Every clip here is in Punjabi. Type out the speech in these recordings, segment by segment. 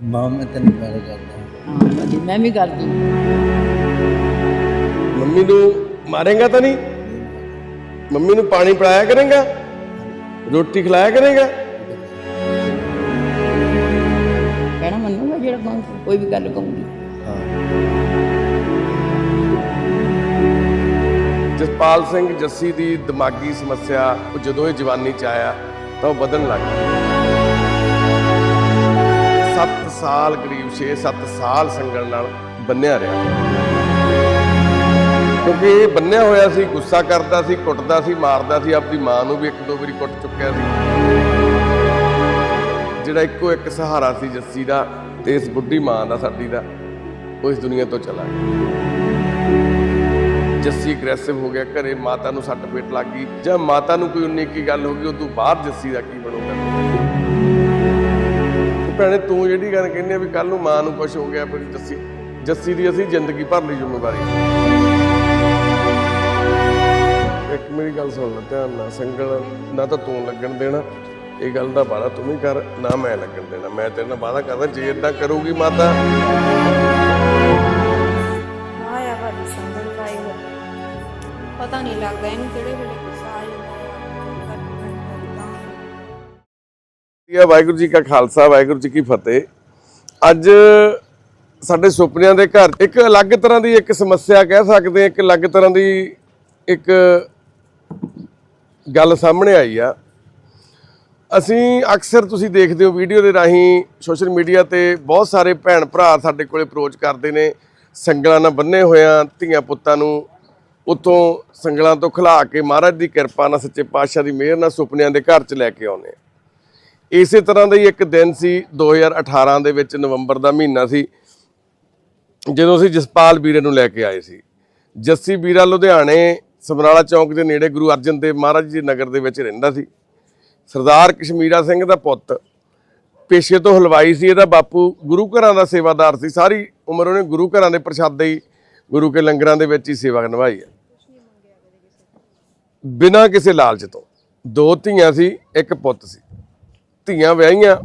ਮਾਂ ਮੈਂ ਤੈਨੂੰ ਪਿਆਰ ਕਰਦਾ ਹਾਂ ਭਾਜੀ ਮੈਂ ਵੀ ਕਰਦੀ ਮੰਮੀ ਨੂੰ ਮਾਰੇਗਾ ਤਾਂ ਨਹੀਂ ਮੰਮੀ ਨੂੰ ਪਾਣੀ ਪਿਲਾਇਆ ਕਰੇਗਾ ਰੋਟੀ ਖਿਲਾਇਆ ਕਰੇਗਾ ਕਹਿਣਾ ਮੰਨੂਗਾ ਜਿਹੜਾ ਕਹੂੰ ਕੋਈ ਵੀ ਗੱਲ ਕਹੂੰਗੀ ਜਸਪਾਲ ਸਿੰਘ ਜੱਸੀ ਦੀ ਦਿਮਾਗੀ ਸਮੱਸਿਆ ਉਹ ਜਦੋਂ ਇਹ ਜਵਾਨੀ ਚ ਆਇਆ ਤਾਂ ਉਹ ਵਧਣ ਲੱਗ ਗਈ 7 ਸਾਲ, ਕਰੀਬ 6-7 ਸਾਲ ਸੰਗਲ ਨਾਲ ਬੰਨਿਆ ਰਿਹਾ। ਕਿਉਂਕਿ ਇਹ ਬੰਨਿਆ ਹੋਇਆ ਸੀ, ਗੁੱਸਾ ਕਰਦਾ ਸੀ, ਕੁੱਟਦਾ ਸੀ, ਮਾਰਦਾ ਸੀ ਆਪਣੀ ਮਾਂ ਨੂੰ ਵੀ ਇੱਕ ਦੋ ਵਾਰੀ ਕੁੱਟ ਚੁੱਕਿਆ ਸੀ। ਜਿਹੜਾ ਇੱਕੋ ਇੱਕ ਸਹਾਰਾ ਸੀ ਜੱਸੀ ਦਾ ਤੇ ਇਸ ਬੁੱਢੀ ਮਾਂ ਦਾ, ਸਾਡੀ ਦਾ, ਉਹ ਇਸ ਦੁਨੀਆ ਤੋਂ ਚਲਾ ਗਿਆ। ਜੱਸੀ ਅਗਰੈਸਿਵ ਹੋ ਗਿਆ, ਘਰੇ ਮਾਤਾ ਨੂੰ ਸੱਟ ਫੇਟ ਲੱਗ ਗਈ। ਜਾਂ ਮਾਤਾ ਨੂੰ ਕੋਈ ਉਨੀ ਕੀ ਗੱਲ ਹੋ ਗਈ, ਉਦੋਂ ਬਾਅਦ ਜੱਸੀ ਦਾ ਕੀ ਬਣੂਗਾ? ਭੈਣੇ, ਤੂੰ ਜਿਹੜੀ ਗੱਲ ਕਹਿੰਦੀ ਆ ਵੀ ਕੱਲ ਨੂੰ ਮਾਂ ਨੂੰ ਕੁਝ ਹੋ ਗਿਆ ਫਿਰ ਜੱਸੀ ਜੱਸੀ ਦੀ ਅਸੀਂ ਜ਼ਿੰਦਗੀ ਭਰ ਲਈ ਜ਼ਿੰਮੇਵਾਰੀ। ਇੱਕ ਮੇਰੀ ਗੱਲ ਸੁਣ ਲੈ, ਧਿਆਨ ਨਾਲ, ਸੰਗਲ ਨਾ ਤਾਂ ਤੂੰ ਲੱਗਣ ਦੇਣਾ। ਇਹ ਗੱਲ ਦਾ ਵਾਦਾ ਤੂੰ ਵੀ ਕਰ, ਨਾ ਮੈਂ ਲੱਗਣ ਦੇਣਾ। ਮੈਂ ਤੇਰੇ ਨਾਲ ਵਾਦਾ ਕਰਦਾ, ਜੇ ਇਦਾਂ ਕਰੂਗੀ ਮਾਤਾ। ਆਇਆ ਭਾਜੀ ਸੰਗਲ ਪਾਈ ਪਤਾ ਨਹੀਂ ਲੱਗਦਾ ਇਹਨੂੰ ਕਿਹੜੇ ਵੇਲੇ ਇਹ ਵਾਹਿਗੁਰੂ ਜੀ ਕਾ ਖਾਲਸਾ, ਵਾਹਿਗੁਰੂ ਜੀ ਕੀ ਫਤਿਹ। ਅੱਜ ਸਾਡੇ ਸੁਪਨਿਆਂ ਦੇ ਘਰ ਇੱਕ ਅਲੱਗ ਤਰ੍ਹਾਂ ਦੀ ਇੱਕ ਸਮੱਸਿਆ ਕਹਿ ਸਕਦੇ ਹਾਂ, ਇੱਕ ਅਲੱਗ ਤਰ੍ਹਾਂ ਦੀ ਇੱਕ ਗੱਲ ਸਾਹਮਣੇ ਆਈ ਆ। ਅਸੀਂ ਅਕਸਰ ਤੁਸੀਂ ਦੇਖਦੇ ਹੋ ਵੀਡੀਓ ਦੇ ਰਾਹੀਂ ਸੋਸ਼ਲ ਮੀਡੀਆ ਤੇ ਬਹੁਤ ਸਾਰੇ ਭੈਣ ਭਰਾ ਸਾਡੇ ਕੋਲੇ ਅਪਰੋਚ ਕਰਦੇ ਨੇ, ਸੰਗਲਾਂ ਨਾਲ ਬੰਨੇ ਹੋਇਆਂ ਧੀਆਂ ਪੁੱਤਾਂ ਨੂੰ ਉਤੋਂ ਸੰਗਲਾਂ ਤੋਂ ਖਿਲਾ ਕੇ ਮਹਾਰਾਜ ਦੀ ਕਿਰਪਾ ਨਾਲ ਸੱਚੇ ਪਾਤਸ਼ਾਹ ਦੀ ਮਿਹਰ ਨਾਲ ਸੁਪਨਿਆਂ ਦੇ ਘਰ 'ਚ ਲੈ ਕੇ ਆਉਂਦੇ ਆ। ਇਸੇ ਤਰ੍ਹਾਂ ਦਾ ਹੀ ਇੱਕ ਦਿਨ ਸੀ 2018 ਦੇ ਵਿੱਚ ਨਵੰਬਰ ਦਾ ਮਹੀਨਾ ਸੀ, ਜਦੋਂ ਅਸੀਂ ਜਸਪਾਲ ਵੀਰੇ ਨੂੰ ਲੈ ਕੇ ਆਏ ਸੀ। ਜੱਸੀ ਵੀਰਾ ਲੁਧਿਆਣੇ, ਸਮਰਾਲਾ ਚੌਂਕ ਦੇ ਨੇੜੇ ਗੁਰੂ ਅਰਜਨ ਦੇਵ ਮਹਾਰਾਜ ਜੀ ਨਗਰ ਦੇ ਵਿੱਚ ਰਹਿੰਦਾ ਸੀ। ਸਰਦਾਰ ਕਸ਼ਮੀਰਾ ਸਿੰਘ ਦਾ ਪੁੱਤ, ਪੇਸ਼ੇ ਤੋਂ ਹਲਵਾਈ ਸੀ, ਇਹਦਾ ਬਾਪੂ ਗੁਰੂ ਘਰਾਂ ਦਾ ਸੇਵਾਦਾਰ ਸੀ, ਸਾਰੀ ਉਮਰ ਉਹਨੇ ਗੁਰੂ ਘਰਾਂ ਦੇ ਪ੍ਰਸ਼ਾਦੇ ਹੀ, ਗੁਰੂ ਕੇ ਲੰਗਰਾਂ ਦੇ ਵਿੱਚ ਹੀ ਸੇਵਾ ਨਿਭਾਈ ਹੈ। ਬਿਨਾਂ ਕਿਸੇ ਲਾਲਚ ਤੋਂ ਦੋ ਧੀਆਂ ਸੀ, ਇੱਕ ਪੁੱਤ ਸੀ। ਧੀਆਂ ਵਿਆਹੀਆਂ,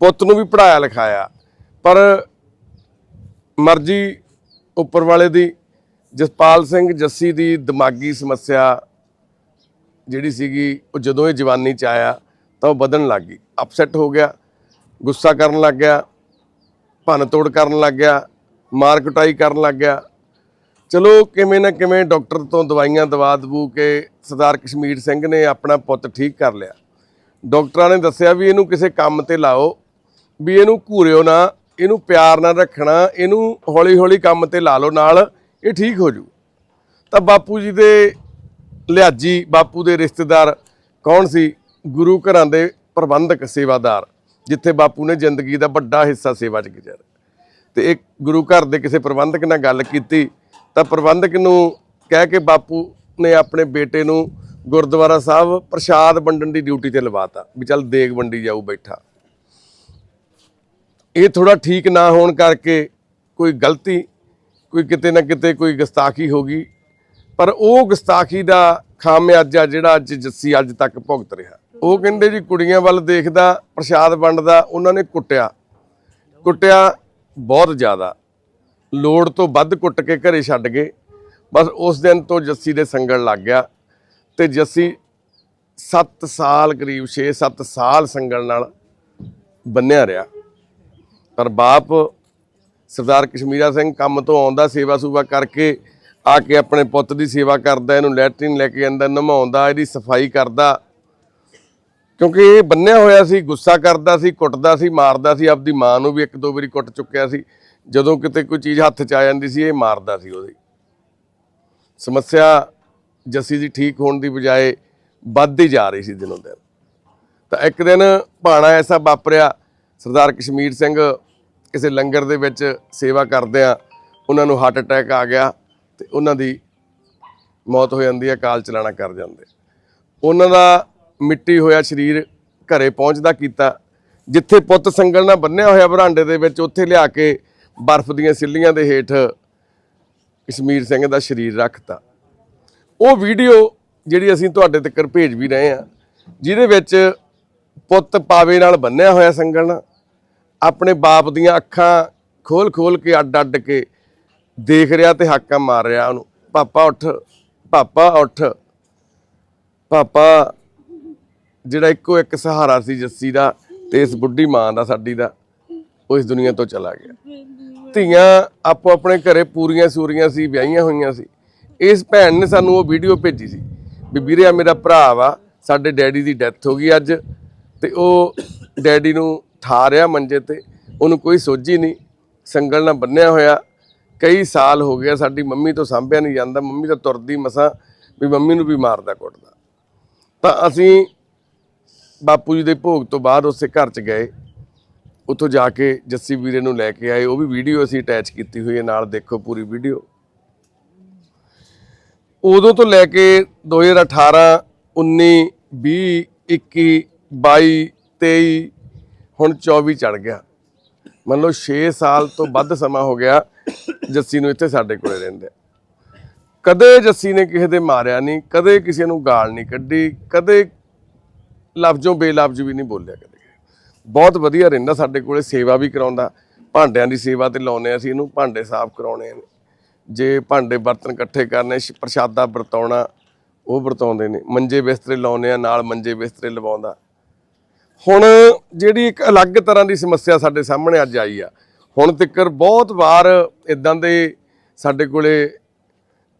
ਪੁੱਤ ਨੂੰ ਵੀ ਪੜਾਇਆ ਲਿਖਾਇਆ। ਪਰ ਮਰਜ਼ੀ ਉੱਪਰ ਵਾਲੇ ਦੀ, ਜਸਪਾਲ ਸਿੰਘ ਜੱਸੀ ਦੀ ਦਿਮਾਗੀ ਸਮੱਸਿਆ ਜਿਹੜੀ ਸੀਗੀ, ਉਹ ਜਦੋਂ ਇਹ ਜਵਾਨੀ ਚ ਆਇਆ, ਤਾਂ ਉਹ ਵਧਣ ਲੱਗ ਗਈ। ਅਪਸੈਟ ਹੋ ਗਿਆ, ਗੁੱਸਾ ਕਰਨ ਲੱਗ ਗਿਆ ਭੰਨ ਤੋੜ ਕਰਨ ਲੱਗ ਗਿਆ, ਮਾਰ ਕੁਟਾਈ ਕਰਨ ਲੱਗ ਗਿਆ। ਚਲੋ, ਕਿਵੇਂ ਨਾ ਕਿਵੇਂ ਡਾਕਟਰ ਤੋਂ ਦਵਾਈਆਂ ਦਵਾ ਦਵੂ ਕੇ ਸਰਦਾਰ ਕਸ਼ਮੀਰ ਸਿੰਘ ਨੇ ਆਪਣਾ ਪੁੱਤ ਠੀਕ ਕਰ ਲਿਆ। ਡਾਕਟਰਾਂ ਨੇ ਦੱਸਿਆ ਵੀ ਇਹਨੂੰ ਕਿਸੇ ਕੰਮ ਤੇ ਲਾਓ, ਵੀ ਇਹਨੂੰ ਘੂਰਿਓ ਨਾ, ਇਹਨੂੰ ਪਿਆਰ ਨਾਲ ਰੱਖਣਾ, ਇਹਨੂੰ ਹੌਲੀ ਹੌਲੀ ਕੰਮ ਤੇ ਲਾ ਲਓ ਨਾਲ, ਇਹ ਠੀਕ ਹੋ ਜੂ। ਤਾਂ ਬਾਪੂ ਜੀ ਦੇ ਲਿਹਾਜੀ ਬਾਪੂ ਦੇ ਰਿਸ਼ਤੇਦਾਰ ਕੌਣ ਸੀ? ਗੁਰੂ ਘਰਾਂ ਦੇ ਪ੍ਰਬੰਧਕ ਸੇਵਾਦਾਰ, ਜਿੱਥੇ ਬਾਪੂ ਨੇ ਜ਼ਿੰਦਗੀ ਦਾ ਵੱਡਾ ਹਿੱਸਾ ਸੇਵਾ 'ਚ ਗੁਜ਼ਾਰਿਆ। ਤੇ ਇੱਕ ਗੁਰੂ ਘਰ ਦੇ ਕਿਸੇ ਪ੍ਰਬੰਧਕ ਨਾਲ ਗੱਲ ਕੀਤੀ, ਤਾਂ ਪ੍ਰਬੰਧਕ ਨੂੰ ਕਹਿ ਕੇ ਬਾਪੂ ਨੇ ਆਪਣੇ ਬੇਟੇ ਨੂੰ ਗੁਰਦੁਆਰਾ ਸਾਹਿਬ ਪ੍ਰਸ਼ਾਦ ਵੰਡਣ ਦੀ ਡਿਊਟੀ ਤੇ ਲਵਾਤਾ, ਵੀ ਚੱਲ ਦੇਗ ਵੰਡੀ ਜਾਊ ਬੈਠਾ। ਇਹ ਥੋੜਾ ਠੀਕ ਨਾ ਹੋਣ ਕਰਕੇ ਕੋਈ ਗਲਤੀ, ਕੋਈ ਕਿਤੇ ਨਾ ਕਿਤੇ ਕੋਈ ਗਸਤਾਖੀ ਹੋ ਗਈ, ਪਰ ਉਹ ਗਸਤਾਖੀ ਦਾ ਖਾਮਿਆਜਾ ਜਿਹੜਾ ਅੱਜ ਜੱਸੀ ਅੱਜ ਤੱਕ ਭੁਗਤ ਰਿਹਾ। ਉਹ ਕਹਿੰਦੇ ਜੀ ਕੁੜੀਆਂ ਵੱਲ ਦੇਖਦਾ, ਪ੍ਰਸ਼ਾਦ ਵੰਡਦਾ, ਉਹਨਾਂ ਨੇ ਕੁੱਟਿਆ। ਕੁੱਟਿਆ ਬਹੁਤ ਜ਼ਿਆਦਾ। ਲੋੜ ਤੋਂ ਵੱਧ ਕੁੱਟ ਕੇ ਘਰੇ ਛੱਡ ਗਏ। ਬਸ ਉਸ ਦਿਨ ਤੋਂ ਜੱਸੀ ਦੇ ਸੰਗਣ ਲੱਗ ਗਿਆ। ਤੇ ਜੱਸੀ 7 ਸਾਲ ਕਰੀਬ 6-7 ਸਾਲ ਸੰਗਲ ਨਾਲ ਬੰਨਿਆ ਰਿਹਾ, ਪਰ ਬਾਪ ਸਰਦਾਰ ਕਸ਼ਮੀਰਾ ਸਿੰਘ ਕੰਮ ਤੋਂ ਆਉਂਦਾ, ਸੇਵਾ ਸੂਵਾ ਕਰਕੇ ਆ ਕੇ ਆਪਣੇ ਪੁੱਤ ਦੀ ਸੇਵਾ ਕਰਦਾ, ਇਹਨੂੰ ਲੈਟਰਿਨ ਲੈ ਕੇ ਜਾਂਦਾ ਨਮਾਉਂਦਾ, ਇਹਦੀ ਸਫ਼ਾਈ ਕਰਦਾ। ਕਿਉਂਕਿ ਇਹ ਬੰਨਿਆ ਹੋਇਆ ਸੀ, ਗੁੱਸਾ ਕਰਦਾ ਸੀ, ਕੁੱਟਦਾ ਸੀ, ਮਾਰਦਾ ਸੀ, ਆਪਦੀ ਮਾਂ ਨੂੰ ਵੀ ਇੱਕ ਦੋ ਵਾਰੀ ਕੁੱਟ ਚੁੱਕਿਆ ਸੀ। ਜਦੋਂ ਕਿਤੇ ਕੋਈ ਚੀਜ਼ ਹੱਥ 'ਚ ਆ ਜਾਂਦੀ ਸੀ, ਇਹ ਮਾਰਦਾ ਸੀ ਉਹਦੀ। ਸਮੱਸਿਆ ਜੱਸੀ ਦੀ ਠੀਕ ਹੋਣ ਦੀ ਬਜਾਏ ਵੱਧਦੀ ਜਾ ਰਹੀ ਸੀ ਦਿਨੋਂ ਦਿਨ। ਤਾਂ ਇੱਕ ਦਿਨ ਭਾਣਾ ਐਸਾ ਵਾਪਰਿਆ, ਸਰਦਾਰ ਕਸ਼ਮੀਰ ਸਿੰਘ ਕਿਸੇ ਲੰਗਰ ਦੇ ਵਿੱਚ ਸੇਵਾ ਕਰਦੇ ਆ, ਉਹਨਾਂ ਨੂੰ ਹਾਰਟ ਅਟੈਕ ਆ ਗਿਆ ਤੇ ਉਹਨਾਂ ਦੀ ਮੌਤ ਹੋ ਜਾਂਦੀ ਹੈ, ਕਾਲ ਚਲਾਣਾ ਕਰ ਜਾਂਦੇ। ਉਹਨਾਂ ਦਾ ਮਿੱਟੀ ਹੋਇਆ ਸਰੀਰ ਘਰੇ ਪਹੁੰਚਦਾ ਕੀਤਾ, ਜਿੱਥੇ ਪੁੱਤ ਸੰਗਲ ਨਾਲ ਬੰਨਿਆ ਹੋਇਆ ਬਰਾਂਡੇ ਦੇ ਵਿੱਚ, ਉੱਥੇ ਲਿਆ ਕੇ ਬਰਫ਼ ਦੀਆਂ ਸਿੱਲੀਆਂ ਦੇ ਹੇਠ ਕਸ਼ਮੀਰ ਸਿੰਘ ਦਾ ਸਰੀਰ ਰੱਖਤਾ। ਉਹ ਵੀਡੀਓ ਜਿਹੜੀ ਅਸੀਂ ਤੁਹਾਡੇ ਤੱਕ ਭੇਜ ਵੀ ਰਹੇ ਆ ਜਿਹਦੇ ਵਿੱਚ ਪੁੱਤ ਪਾਵੇ ਨਾਲ ਬੰਨਿਆ ਹੋਇਆ ਸੰਗਲ ਨਾਲ ਆਪਣੇ ਬਾਪ ਦੀਆਂ ਅੱਖਾਂ ਖੋਲ ਖੋਲ ਕੇ ਅੱਡ ਅੱਡ ਕੇ ਦੇਖ ਰਿਹਾ ਤੇ ਹਾਕਾਂ ਮਾਰ ਰਿਹਾ ਉਹਨੂੰ। ਪਾਪਾ ਉੱਠ ਪਾਪਾ ਉੱਠ। ਪਾਪਾ, ਜਿਹੜਾ ਇੱਕੋ ਇੱਕ ਸਹਾਰਾ ਸੀ ਜੱਸੀ ਦਾ ਤੇ ਇਸ ਬੁੱਢੀ ਮਾਂ ਦਾ, ਸਾਡੀ ਦਾ, ਉਹ ਇਸ ਦੁਨੀਆ ਤੋਂ ਚਲਾ ਗਿਆ। ਧੀਆਂ ਆਪੋ ਆਪਣੇ ਘਰੇ ਪੂਰੀਆਂ ਸੂਰੀਆਂ ਸੀ, ਵਿਆਹੀਆਂ ਹੋਈਆਂ ਸੀ। ਇਸ ਭੈਣ ਨੇ ਸਾਨੂੰ ਉਹ ਵੀਡੀਓ ਭੇਜੀ ਸੀ ਵੀ ਵੀਰੇ ਆ ਮੇਰਾ ਭਰਾ ਵਾ, ਸਾਡੇ ਡੈਡੀ ਦੀ ਡੈਥ ਹੋ ਗਈ ਅੱਜ ਤੇ ਉਹ ਡੈਡੀ ਨੂੰ ਠਾ ਰਿਹਾ ਮੰਜੇ ਤੇ, ਉਹਨੂੰ ਕੋਈ ਸੋਝੀ ਨਹੀਂ, ਸੰਗਲ ਨਾਲ ਬੰਨਿਆ ਹੋਇਆ। ਕਈ ਸਾਲ ਹੋ ਗਿਆ ਸਾਡੀ ਮੰਮੀ ਤੋਂ ਸਾਂਭਿਆ ਨਹੀਂ ਜਾਂਦਾ, ਮੰਮੀ ਤਾਂ ਤੁਰਦੀ ਮਸਾਂ ਵੀ ਮੰਮੀ ਨੂੰ ਵੀ ਮਾਰਦਾ ਕੁੱਟਦਾ। ਤਾਂ ਅਸੀਂ ਬਾਪੂ ਜੀ ਦੇ ਭੋਗ ਤੋਂ ਬਾਅਦ ਉਸੇ ਘਰ 'ਚ ਗਏ। ਉੱਥੋਂ ਜਾ ਕੇ ਜੱਸੀ ਵੀਰੇ ਨੂੰ ਲੈ ਕੇ ਆਏ, ਉਹ ਵੀ ਵੀਡੀਓ ਅਸੀਂ ਅਟੈਚ ਕੀਤੀ ਹੋਈ ਹੈ, ਨਾਲ ਦੇਖੋ ਪੂਰੀ ਵੀਡੀਓ ਉਦੋਂ ਤੋਂ ਲੈ ਕੇ 2018 19 20 21 22 23 ਹੁਣ 24 ਚੜ ਗਿਆ। ਮੰਨ ਲਓ 6 ਸਾਲ ਤੋਂ ਵੱਧ ਸਮਾਂ ਹੋ ਗਿਆ ਜੱਸੀ ਨੂੰ ਇੱਥੇ ਸਾਡੇ ਕੋਲੇ ਰਹਿੰਦੇ। ਕਦੇ ਜੱਸੀ ਨੇ ਕਿਸੇ ਦੇ ਮਾਰਿਆ ਨਹੀਂ, ਕਦੇ ਕਿਸੇ ਨੂੰ ਗਾਲ ਨਹੀਂ ਕੱਢੀ, ਕਦੇ ਲਫ਼ਜ਼ੋਂ ਬੇਲਫ਼ਜ਼ ਵੀ ਨਹੀਂ ਬੋਲਿਆ ਕਦੇ। ਬਹੁਤ ਵਧੀਆ ਰਹਿੰਦਾ ਸਾਡੇ ਕੋਲੇ, ਸੇਵਾ ਵੀ ਕਰਾਉਂਦਾ। ਭਾਂਡਿਆਂ ਦੀ ਸੇਵਾ ਤੇ ਲਾਉਨੇ ਅਸੀਂ ਇਹਨੂੰ, ਭਾਂਡੇ ਸਾਫ਼ ਕਰਾਉਣੇ ਨੇ ਜੇ ਭਾਂਡੇ ਬਰਤਨ ਇਕੱਠੇ ਕਰਨੇ, ਸ਼- ਪ੍ਰਸ਼ਾਦਾ ਵਰਤਾਉਣਾ, ਉਹ ਵਰਤਾਉਂਦੇ ਨੇ। ਮੰਜੇ ਬਿਸਤਰੇ ਲਾਉਨੇ ਆ, ਨਾਲ ਮੰਜੇ ਬਿਸਤਰੇ ਲਵਾਉਂਦਾ। ਹੁਣ ਜਿਹੜੀ ਇੱਕ ਅਲੱਗ ਤਰ੍ਹਾਂ ਦੀ ਸਮੱਸਿਆ ਸਾਡੇ ਸਾਹਮਣੇ ਅੱਜ ਆਈ ਆ। ਹੁਣ ਤੱਕਰ ਬਹੁਤ ਵਾਰ ਇਦਾਂ ਦੇ ਸਾਡੇ ਕੋਲੇ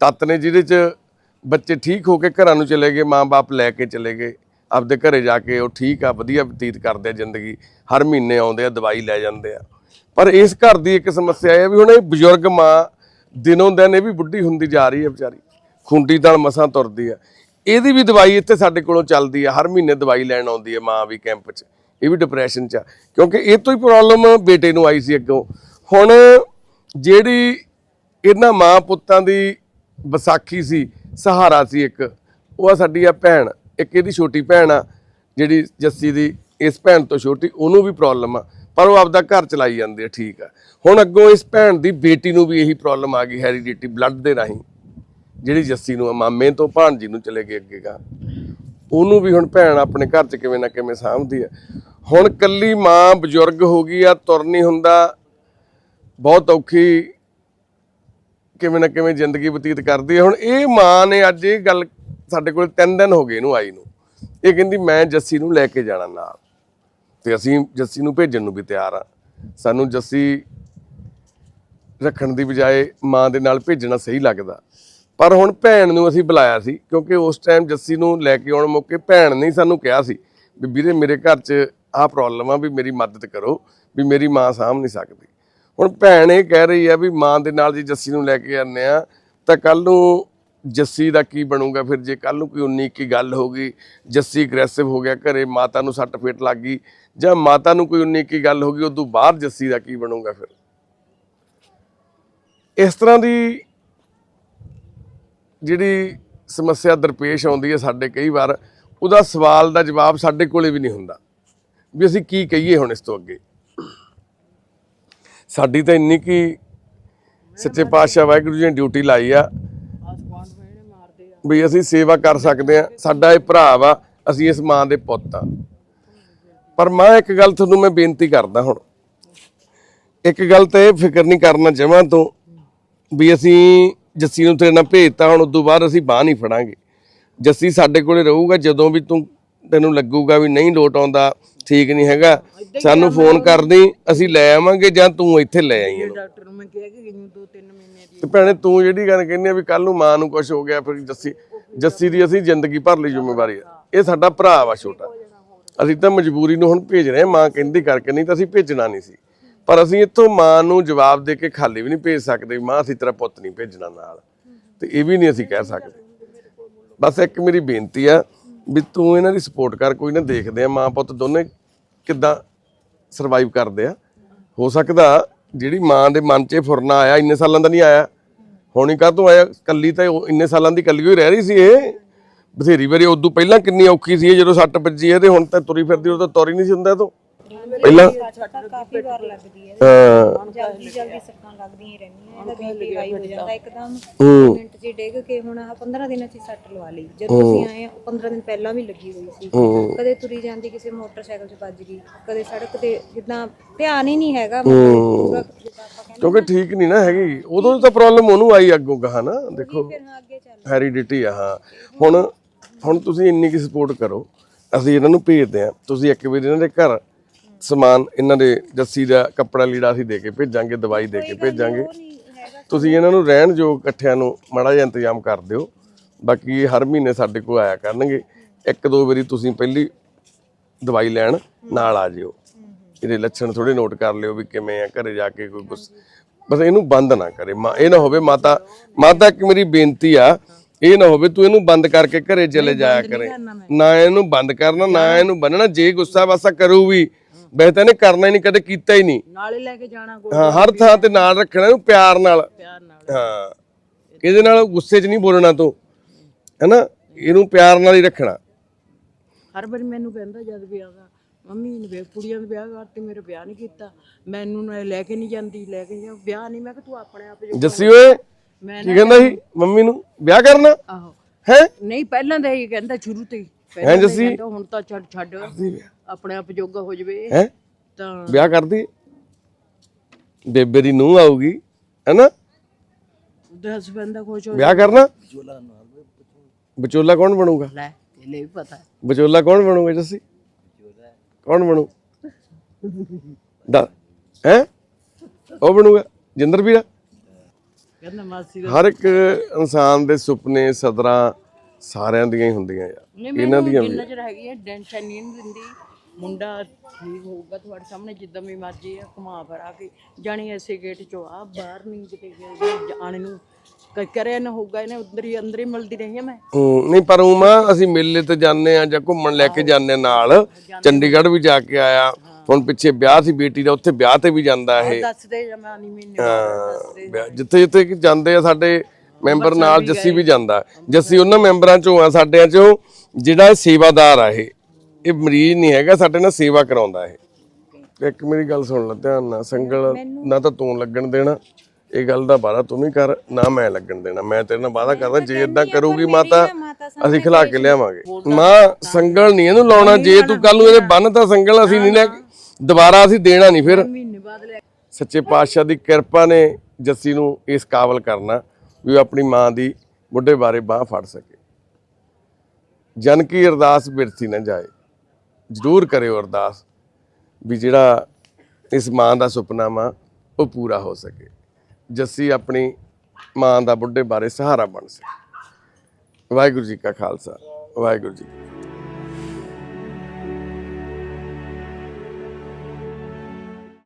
ਤੱਤ ਨੇ, ਜਿਹਦੇ ਚ ਬੱਚੇ ਠੀਕ ਹੋ ਕੇ ਘਰਾਂ ਨੂੰ ਚਲੇ ਗਏ ਮਾਂ-ਬਾਪ ਲੈ ਕੇ ਚਲੇ ਗਏ। ਆਪਦੇ ਘਰੇ ਜਾ ਕੇ ਉਹ ਠੀਕ ਆ, ਵਧੀਆ ਬਤੀਤ ਕਰਦੇ ਆ ਜ਼ਿੰਦਗੀ। ਹਰ ਮਹੀਨੇ ਆਉਂਦੇ ਆ, ਦਵਾਈ ਲੈ ਜਾਂਦੇ ਆ। ਪਰ ਇਸ ਘਰ ਦੀ ਇੱਕ ਸਮੱਸਿਆ ਇਹ ਵੀ ਹੁਣ ਇਹ ਬਜ਼ੁਰਗ ਮਾਂ ਦਿਨੋਂ ਦਿਨ ਇਹ ਵੀ ਬੁੱਢੀ ਹੁੰਦੀ ਜਾ ਰਹੀ ਹੈ ਵਿਚਾਰੀ। ਖੁੰਡੀ ਨਾਲ ਮਸਾਂ ਤੁਰਦੀ ਆ ਇਹਦੀ ਵੀ ਦਵਾਈ ਇੱਥੇ ਸਾਡੇ ਕੋਲੋਂ ਚੱਲਦੀ ਆ ਹਰ ਮਹੀਨੇ ਦਵਾਈ ਲੈਣ ਆਉਂਦੀ ਹੈ ਮਾਂ ਵੀ ਕੈਂਪ 'ਚ। ਇਹ ਵੀ ਡਿਪਰੈਸ਼ਨ 'ਚ ਆ। ਕਿਉਂਕਿ ਇਹ ਤੋਂ ਹੀ ਪ੍ਰੋਬਲਮ ਬੇਟੇ ਨੂੰ ਆਈ ਸੀ ਅੱਗੋਂ। ਹੁਣ ਜਿਹੜੀ ਇਹਨਾਂ ਮਾਂ ਪੁੱਤਾਂ ਦੀ ਵਿਸਾਖੀ ਸੀ, ਸਹਾਰਾ ਸੀ ਇੱਕ, ਉਹ ਆ ਸਾਡੀ ਆ ਭੈਣ। ਇੱਕ ਇਹਦੀ ਛੋਟੀ ਭੈਣ ਆ, ਜਿਹੜੀ ਜੱਸੀ ਦੀ, ਇਸ ਭੈਣ ਤੋਂ ਛੋਟੀ, ਉਹਨੂੰ ਵੀ ਪ੍ਰੋਬਲਮ ਆ। ਪਰ ਉਹ ਆਪਦਾ ਘਰ ਚਲਾਈ ਜਾਂਦੇ ਆ, ਠੀਕ ਆ। ਹੁਣ ਅੱਗੋਂ ਇਸ ਭੈਣ ਦੀ ਬੇਟੀ ਨੂੰ ਵੀ ਇਹੀ ਪ੍ਰੋਬਲਮ ਆ ਗਈ ਹੈਰੀਡਿਟੀ ਬਲੱਡ ਦੇ ਰਾਹੀਂ। ਜਿਹੜੀ ਜੱਸੀ ਨੂੰ ਮਾਮੇ ਤੋਂ ਭਾਣਜੀ ਨੂੰ ਚਲੇ ਗਏ ਅੱਗੇਗਾ ਉਹਨੂੰ ਵੀ ਹੁਣ ਭੈਣ ਆਪਣੇ ਘਰ 'ਚ ਕਿਵੇਂ ਨਾ ਕਿਵੇਂ ਸਾਂਭਦੀ ਆ। ਹੁਣ ਕੱਲੀ ਮਾਂ ਬਜ਼ੁਰਗ ਹੋ ਗਈ ਆ, ਤੁਰ ਨਹੀਂ ਹੁੰਦਾ। ਬਹੁਤ ਔਖੀ ਕਿਵੇਂ ਨਾ ਕਿਵੇਂ ਜ਼ਿੰਦਗੀ ਬਤੀਤ ਕਰਦੀ ਹੈ ਹੁਣ ਇਹ ਮਾਂ ਨੇ ਅੱਜ ਇਹ ਗੱਲ ਸਾਡੇ ਕੋਲ 3 ਦਿਨ ਹੋ ਗਏ ਇਹਨੂੰ ਆਈ ਨੂੰ। ਇਹ ਕਹਿੰਦੀ, ਮੈਂ ਜੱਸੀ ਨੂੰ ਲੈ ਕੇ ਜਾਣਾ ਨਾਲ। ਤੇ ਅਸੀਂ ਜੱਸੀ ਨੂੰ ਭੇਜਣ ਨੂੰ ਵੀ ਤਿਆਰ ਆ। ਸਾਨੂੰ ਜੱਸੀ ਰੱਖਣ ਦੀ ਬਜਾਏ ਮਾਂ ਦੇ ਨਾਲ ਭੇਜਣਾ ਸਹੀ ਲੱਗਦਾ। ਪਰ ਹੁਣ ਭੈਣ ਨੂੰ ਅਸੀਂ ਬੁਲਾਇਆ ਸੀ, ਕਿਉਂਕਿ ਉਸ ਟਾਈਮ ਜੱਸੀ ਨੂੰ ਲੈ ਕੇ ਆਉਣ ਮੌਕੇ ਭੈਣ ਨੇ ਸਾਨੂੰ ਕਿਹਾ ਸੀ ਵੀ ਵੀਰੇ ਮੇਰੇ ਘਰ 'ਚ ਆਹ ਪ੍ਰੋਬਲਮ ਆ ਵੀ ਮੇਰੀ ਮਦਦ ਕਰੋ, ਵੀ ਮੇਰੀ ਮਾਂ ਸਾਂਭ ਨਹੀਂ ਸਕਦੀ। ਹੁਣ ਭੈਣ ਇਹ ਕਹਿ ਰਹੀ ਆ ਵੀ ਮਾਂ ਦੇ ਨਾਲ ਜੇ ਜੱਸੀ ਨੂੰ ਲੈ ਕੇ ਆਨੇ ਆ, ਤਾਂ ਕੱਲ ਨੂੰ ਜੱਸੀ ਦਾ ਕੀ ਬਣੂਗਾ? ਫਿਰ ਜੇ ਕੱਲ ਨੂੰ ਕੋਈ 19 ਕੀ ਗੱਲ ਹੋ ਗਈ, ਜੱਸੀ ਅਗਰੈਸਿਵ ਹੋ ਗਿਆ ਘਰੇ, ਮਾਤਾ ਨੂੰ ਸੱਟ ਫੇਟ ਲੱਗ ਗਈ, ਜਾਂ ਮਾਤਾ ਨੂੰ ਕੋਈ 19 ਕੀ ਗੱਲ ਹੋ ਗਈ, ਉਦੋਂ ਬਾਅਦ ਜੱਸੀ ਦਾ ਕੀ ਬਣੂਗਾ ਫਿਰ? ਇਸ ਤਰ੍ਹਾਂ ਦੀ ਜਿਹੜੀ ਸਮੱਸਿਆ ਦਰਪੇਸ਼ ਆਉਂਦੀ ਹੈ ਸਾਡੇ ਕਈ ਵਾਰ, ਉਹਦਾ ਸਵਾਲ ਦਾ ਜਵਾਬ ਸਾਡੇ ਕੋਲੇ ਵੀ ਨਹੀਂ ਹੁੰਦਾ। ਵੀ ਅਸੀਂ ਕੀ ਕਹੀਏ ਹੁਣ ਇਸ ਤੋਂ ਅੱਗੇ? ਸਾਡੀ ਤਾਂ ਇੰਨੀ ਕੀ ਸੱਚੇ ਪਾਤਸ਼ਾਹ ਵਾਹਿਗੁਰੂ ਜੀ ਨੇ ਡਿਊਟੀ ਲਾਈ ਆ ਵੀ ਅਸੀਂ ਸੇਵਾ ਕਰ ਸਕਦੇ ਆ ਸਾਡਾ ਇਹ ਭਰਾ ਵਾ ਅਸੀਂ ਇਸ ਮਾਂ ਦੇ ਪੁੱਤ ਆ। ਪਰ ਮੈਂ ਇੱਕ ਗੱਲ ਤੁਹਾਨੂੰ ਮੈਂ ਬੇਨਤੀ ਕਰਦਾ ਹੁਣ। ਇੱਕ ਗੱਲ ਤਾਂ ਇਹ ਫਿਕਰ ਨਹੀਂ ਕਰਨਾ ਜਮਾਂ ਤੋਂ ਵੀ ਅਸੀਂ ਜੱਸੀ ਨੂੰ ਤੇਰੇ ਨਾਲ ਭੇਜਤਾ ਹੁਣ ਉਦੋਂ ਬਾਅਦ ਅਸੀਂ ਬਾਹ ਨਹੀਂ ਫੜਾਂਗੇ। ਜੱਸੀ ਸਾਡੇ ਕੋਲੇ ਰਹੂਗਾ ਜਦੋਂ ਵੀ ਤੂੰ ਤੈਨੂੰ ਲੱਗੂਗਾ ਵੀ ਨਹੀਂ ਲੋਟ ਆਉਂਦਾ ਠੀਕ ਨਹੀਂ ਹੈਗਾ ਸਾਨੂੰ ਫੋਨ ਕਰਦੀ ਅਸੀਂ ਲੈ ਆਵਾਂਗੇ ਜਾਂ ਤੂੰ ਇੱਥੇ ਲੈ ਆਈ ਇਹਨੂੰ। ਡਾਕਟਰ ਨੂੰ ਮੈਂ ਕਿਹਾ ਕਿ ਦੋ ਤਿੰਨ ਮਹੀਨੇ ਦੀ ਤੇ ਭੈਣੇ ਤੂੰ ਜਿਹੜੀ ਗੱਲ ਕਹਿੰਦੀ ਆ ਵੀ ਕੱਲ ਨੂੰ ਮਾਂ ਨੂੰ ਕੁਝ ਹੋ ਗਿਆ, ਫਿਰ ਜੱਸੀ ਜੱਸੀ ਦੀ ਅਸੀਂ ਜ਼ਿੰਦਗੀ ਭਰ ਲਈ ਜ਼ਿੰਮੇਵਾਰੀ ਆ। ਇਹ ਸਾਡਾ ਭਰਾ ਵਾ ਛੋਟਾ। ਅਸੀਂ ਤਾਂ ਮਜਬੂਰੀ ਨੂੰ ਹੁਣ ਭੇਜ ਰਹੇ ਹਾਂ ਮਾਂ ਕਹਿੰਦੀ ਕਰਕੇ ਨਹੀਂ ਤਾਂ ਅਸੀਂ ਭੇਜਣਾ ਨਹੀਂ ਸੀ। ਪਰ ਅਸੀਂ ਇੱਥੋਂ ਮਾਂ ਨੂੰ ਜਵਾਬ ਦੇ ਕੇ ਖਾਲੀ ਵੀ ਨਹੀਂ ਭੇਜ ਸਕਦੇ, ਮਾਂ ਅਸੀਂ ਤੇਰਾ ਪੁੱਤ ਨਹੀਂ ਭੇਜਣਾ ਨਾਲ। ਤੇ ਇਹ ਵੀ ਨਹੀਂ ਅਸੀਂ ਕਹਿ ਸਕਦੇ। ਬਸ ਇੱਕ ਮੇਰੀ ਬੇਨਤੀ ਆ ਵੀ ਤੂੰ ਇਹਨਾਂ ਦੀ ਸਪੋਰਟ ਕਰ, ਕੋਈ ਨਾ ਦੇਖਦੇ ਆ ਮਾਂ ਪੁੱਤ ਦੋਨੇ ਕਿੱਦਾਂ ਸਰਵਾਈਵ ਕਰਦੇ ਆ। ਹੋ ਸਕਦਾ ਜਿਹੜੀ ਮਾਂ ਦੇ ਮਨ 'ਚ ਇਹ ਫੁਰਨਾ ਆਇਆ, ਇੰਨੇ ਸਾਲਾਂ ਦਾ ਨਹੀਂ ਆਇਆ। ਹੁਣ ਹੀ ਕਾਹਤੋਂ ਆਇਆ? ਕੱਲੀ ਤਾਂ ਉਹ ਇੰਨੇ ਸਾਲਾਂ ਦੀ ਕੱਲੀ ਹੋਈ ਰਹਿ ਰਹੀ ਸੀ ਇਹ। ਬਥੇਰੀ ਵਾਰੀ ਉਦੋਂ ਪਹਿਲਾਂ ਕਿੰਨੀ ਔਖੀ ਸੀ ਇਹ, ਜਦੋਂ ਸੱਟ ਵੱਜੀ ਹੈ ਤੇ ਹੁਣ ਤਾਂ ਤੁਰੀ ਫਿਰਦੀ ਉਹ ਤਾਂ ਤੁਰ ਹੀ ਨਹੀਂ ਸੀ ਹੁੰਦਾ ਇਹ ਤੋਂ। ਪਹਿਲਾਂ ਸੱਟਾਂ ਕਾਫੀ ਵਾਰ ਲੱਗਦੀ ਹੈ। ਹਾਂ। ਜਲਦੀ ਜਲਦੀ ਸੱਟਾਂ ਲੱਗਦੀਆਂ ਹੀ ਰਹਿੰਦੀਆਂ ਇਹਦਾ ਬੀਪੀ ਹਾਈ ਹੋ ਜਾਂਦਾ ਇੱਕਦਮ ਹੂੰ। ਮਿੰਟ ਹੀ ਡਿੱਗ ਕੇ ਹੁਣ ਆਹ 15 ਦਿਨਾਂ 'ਚ ਹੀ ਸੱਟ ਲਵਾ ਲਈ। ਜਦੋਂ ਅਸੀਂ ਆਏ ਆ 15 ਦਿਨ ਪਹਿਲਾਂ ਵੀ ਲੱਗੀ ਹੋਈ ਸੀ। ਹੂੰ। ਕਦੇ ਤੁਰੀ ਜਾਂਦੀ ਕਿਸੇ ਮੋਟਰਸਾਈਕਲ 'ਚ ਵੱਜ ਗਈ ਕਦੇ ਸੜਕ ਤੇ ਜਿੱਦਾਂ ਧਿਆਨ ਹੀ ਨਹੀਂ ਹੈਗਾ। ਮਤਲਬ ਪੂਰਾ ਜਿੱਦਾਂ ਆਪਾਂ ਕਹਿੰਦੇ ਕਿਉਂਕਿ ਠੀਕ ਨਹੀਂ ਨਾ ਹੈਗੀ। ਉਦੋਂ ਤਾਂ ਪ੍ਰੋਬਲਮ ਉਹਨੂੰ ਆਈ ਅੱਗੋਂ ਕਹਾ ਨਾ ਦੇਖੋ ਫਿਰ ਹਾਂ ਅੱਗੇ ਚੱਲ ਹੈਰੀਡਿਟੀ ਆ ਹਾਂ। ਹੁਣ ਹੁਣ ਤੁਸੀਂ ਇੰਨੀ ਕੀ ਸਪੋਰਟ ਕਰੋ। ਅਸੀਂ ਇਹਨਾਂ ਨੂੰ ਭੇਜਦੇ ਆ ਤੁਸੀਂ ਇੱਕ ਵਾਰ ਇਹਨਾਂ ਦੇ ਘਰ ਸਮਾਨ ਇਹਨਾਂ ਦੇ ਜੱਸੀ ਦਾ ਕੱਪੜਾ ਲੀੜਾ ਅਸੀਂ ਦੇ ਕੇ ਭੇਜਾਂਗੇ ਦਵਾਈ ਦੇ ਕੇ ਭੇਜਾਂਗੇ। ਤੁਸੀਂ ਇਹਨਾਂ ਨੂੰ ਰਹਿਣ ਜੋ ਇਕੱਠਿਆਂ ਨੂੰ ਮਾੜਾ ਜਿਹਾ ਇੰਤਜ਼ਾਮ ਕਰ ਦਿਓ। ਬਾਕੀ ਇਹ ਹਰ ਮਹੀਨੇ ਸਾਡੇ ਕੋਲ ਆਇਆ ਕਰਨਗੇ। ਇੱਕ ਦੋ ਵਾਰੀ ਤੁਸੀਂ ਪਹਿਲੀ ਦਵਾਈ ਲੈਣ ਨਾਲ ਆ ਜਿਓ। ਇਹਦੇ ਲੱਛਣ ਥੋੜੇ ਨੋਟ ਕਰ ਲਿਓ ਵੀ ਕਿਵੇਂ ਆ ਘਰੇ ਜਾ ਕੇ ਕੋਈ ਗੁੱਸ ਬਸ ਇਹਨੂੰ ਬੰਦ ਨਾ ਕਰੇ। ਮਾ ਇਹ ਨਾ ਹੋਵੇ ਮਾਤਾ ਮਾਤਾ ਇੱਕ ਮੇਰੀ ਬੇਨਤੀ ਆ ਇਹ ਨਾ ਹੋਵੇ ਤੂੰ ਇਹਨੂੰ ਬੰਦ ਕਰਕੇ ਘਰੇ ਚਲੇ ਜਾਇਆ ਕਰੇ। ਨਾ ਇਹਨੂੰ ਬੰਦ ਕਰਨਾ ਨਾ। ਇਹਨੂੰ ਬੰਨਣਾ। ਜੇ ਗੁੱਸਾ ਵਾਸਾ ਕਰੂ ਵੀ ਵੈਸੇ ਤਾਂ ਇਹਨੇ ਕਰਨਾ ਹੀ ਨਹੀਂ ਕਦੇ ਕੀਤਾ ਹੀ ਨਹੀਂ। ਨਾਲੇ ਲੈ ਕੇ ਜਾਣਾ ਹਾਂ ਹਰ ਥਾਂ ਤੇ ਨਾਲ ਰੱਖਣਾ ਇਹਨੂੰ ਪਿਆਰ ਨਾਲ। ਪਿਆਰ ਨਾਲ। ਹਾਂ। ਇਹਦੇ ਨਾਲ? ਗੁੱਸੇ 'ਚ ਨਹੀਂ ਬੋਲਣਾ ਤੂੰ। ਹੈਨਾ? ਇਹਨੂੰ ਪਿਆਰ ਨਾਲ ਹੀ ਰੱਖਣਾ। ਹਰ ਵਾਰੀ ਮੈਨੂੰ ਕਹਿੰਦਾ ਜਦ ਵਿਆਹ ਦਾ ਮੰਮੀ ਨੇ ਵੇ ਕੁੜੀਆਂ ਦੇ ਵਿਆਹ ਕਰਤੇ ਮੇਰੇ ਵਿਆਹ ਨਹੀਂ ਕੀਤਾ। ਮੈਨੂੰ ਨਾ ਲੈ ਕੇ ਨਹੀਂ ਜਾਂਦੀ ਲੈ ਕੇ ਜਾ ਵਿਆਹ ਨਹੀਂ। ਮੈਂ ਕਿ ਤੂੰ ਆਪਣੇ ਆਪ ਜੋ ਜੱਸੀ ਓਏ ਮੈਂ ਕੀ ਕਹਿੰਦਾ ਸੀ? ਮੰਮੀ ਨੂੰ ਵਿਆਹ ਕਰਨਾ? ਆਹੋ। ਹੈ? ਨਹੀਂ ਪਹਿਲਾਂ ਤਾਂ ਇਹ ਕਹਿੰਦਾ ਸ਼ੁਰੂ ਤੋਂ ਹੀ। ਹੈਂ ਪਹਿਲਾਂ ਜੱਸੀ? ਕਹਿੰਦਾ ਹੁਣ ਤਾਂ ਛੱਡ ਛੱਡ। ਆਪਣੇ ਆਪ ਜੋਗਾ ਹੋ ਜਵੇ ਹੈ? ਤਾਂ ਵਿਆਹ ਕਰਦੀ? ਬੇਬੇ ਦੀ ਨੂੰਹ ਆਊਗੀ ਹੈਨਾ? ਉਹਦੇ ਹਸਬੰਦ ਦਾ ਖੁਸ਼ ਹੋ ਵਿਆਹ ਕਰਨਾ? ਵਿਚੋਲਾ ਕੌਣ ਬਣੂਗਾ? ਲੈ ਇਹਲੇ ਵੀ ਪਤਾ। ਹੈ। ਵਿਚੋਲਾ ਕੌਣ ਬਣੂਗਾ ਜੱਸੀ? ਕੌਣ ਬਣੂ? ਦਾ ਹੈ? ਉਹ ਬਣੂਗਾ ਜਿੰਦਰ ਵੀਰਾ ਕਹਿੰਦਾ ਮਾਸੀ ਦਾ ਹਰ ਇੱਕ ਇਨਸਾਨ ਦੇ ਸੁਪਨੇ ਸਦਰਾਂ ਸਾਰਿਆਂ ਦੀਆਂ ਹੀ ਹੁੰਦੀਆਂ ਯਾਰ। ਨਹੀਂ ਇਹਨਾਂ ਮੈਨੂੰ ਦੀਆਂ ਵੀ ਜਿੰਨਾ ਚਿਰ ਹੈਗੀ ਹੈ ਟੈਨਸ਼ਨ ਨਹੀਂ ਦਿੰਦੀ। ਮੁੰਡਾ ਠੀਕ ਹੋਊਗਾ ਤੁਹਾਡੇ ਸਾਹਮਣੇ ਜਿੱਦਾਂ ਵੀ ਮਰਜ਼ੀ ਆ ਘੁਮਾ ਫਰਾ ਕੇ। ਜਾਣੀ ਐਸੇ ਗੇਟ ਚੋਂ ਆ ਬਾਹਰ ਨਹੀਂ ਕਿਤੇ ਜਾਣੇ ਨੂੰ। ਕ- ਕਰਿਆ ਨਾ ਹੋਊਗਾ ਇਹਨੇ ਅੰਦਰ ਹੀ ਅੰਦਰ ਹੀ ਮਿਲਦੀ ਰਹੀ ਹਾਂ ਮੈਂ। ਹੂੰ, ਨਹੀਂ ਪਰ ਉਮਾ ਅਸੀਂ ਮੇਲੇ ਤੇ ਜਾਂਦੇ ਆ ਜਾਂ ਘੁੰਮਣ ਲੈ ਕੇ ਜਾਂਦੇ ਨਾਲ। ਚੰਡੀਗੜ੍ਹ ਵੀ ਜਾ ਕੇ ਆਇਆ। ਹੁਣ ਪਿੱਛੇ ਵਿਆਹ ਸੀ ਬੇਟੀ ਦਾ ਉੱਥੇ ਵਿਆਹ ਤੇ ਵੀ ਜਾਂਦਾ ਇਹ। ਦੱਸਦੇ ਜਮਾ ਨਹੀਂ ਮਹੀਨੇ ਬਾਅਦ ਦੱਸਦੇ ਜਿੱਥੇ ਜਿੱਥੇ ਕਿ ਜਾਂਦੇ ਆ ਸਾਡੇ ਮੈਂਬਰ ਨਾਲ ਜੱਸੀ ਵੀ ਜਾਂਦਾ। ਜੱਸੀ ਉਹਨਾਂ ਮੈਂਬਰਾਂ ਚੋਂ ਆ ਸਾਡਿਆਂ ਚੋਂ ਜਿਹੜਾ ਇਹ ਸੇਵਾਦਾਰ ਆ ਇਹ। ਇਹ ਮਰੀਜ਼ ਨਹੀਂ ਹੈਗਾ ਸਾਡੇ ਨਾਲ ਸੇਵਾ ਕਰਾਉਂਦਾ ਇਹ। ਇੱਕ ਮੇਰੀ ਗੱਲ ਸੁਣ ਲੈ ਧਿਆਨ ਨਾਲ। ਸੰਗਲ ਨਾ ਤਾਂ ਤੂੰ ਲੱਗਣ ਦੇਣਾ ਇਹ ਗੱਲ ਦਾ ਵਾਦਾ ਤੂੰ ਵੀ ਕਰ ਨਾ ਮੈਂ ਲੱਗਣ ਦੇਣਾ। ਮੈਂ ਤੇਰੇ ਨਾਲ ਵਾਦਾ ਕਰਦਾ ਜੇ ਇਦਾਂ ਕਰੂਗੀ ਮਾਤਾ ਅਸੀਂ ਖਿਲਾ ਕੇ ਲਿਆਵਾਂਗੇ। ਮਾਂ ਸੰਗਲ ਨਹੀਂ ਇਹਨੂੰ ਲਾਉਣਾ ਜੇ ਤੂੰ ਕੱਲ ਨੂੰ ਇਹਦੇ ਬੰਨ ਤਾਂ ਸੰਗਲ ਅਸੀਂ ਨਹੀਂ ਲੈ ਦੁਬਾਰਾ ਅਸੀਂ ਦੇਣਾ ਨਹੀਂ ਫਿਰ। ਸੱਚੇ ਪਾਤਸ਼ਾਹ ਦੀ ਕਿਰਪਾ ਨੇ ਜੱਸੀ ਨੂੰ ਇਸ ਕਾਬਲ ਕਰਨਾ ਵੀ ਆਪਣੀ ਮਾਂ ਦੀ ਬੁੱਢੇ ਬਾਰੇ ਬਾਹ ਫੜ ਸਕੇ। ਜਨ ਕੀ ਅਰਦਾਸ ਬਿਰਥੀ ਨਾ ਜਾਏ। ਜ਼ਰੂਰ ਕਰਿਓ ਅਰਦਾਸ ਵੀ ਜਿਹੜਾ ਇਸ ਮਾਂ ਦਾ ਸੁਪਨਾ ਵਾ, ਉਹ ਪੂਰਾ ਹੋ ਸਕੇ। ਜੱਸੀ ਆਪਣੀ ਮਾਂ ਦਾ ਬੁੱਢੇ ਬਾਰੇ ਸਹਾਰਾ ਬਣ ਸਕੇ। ਵਾਹਿਗੁਰੂ ਜੀ ਕਾ ਖਾਲਸਾ, ਵਾਹਿਗੁਰੂ ਜੀ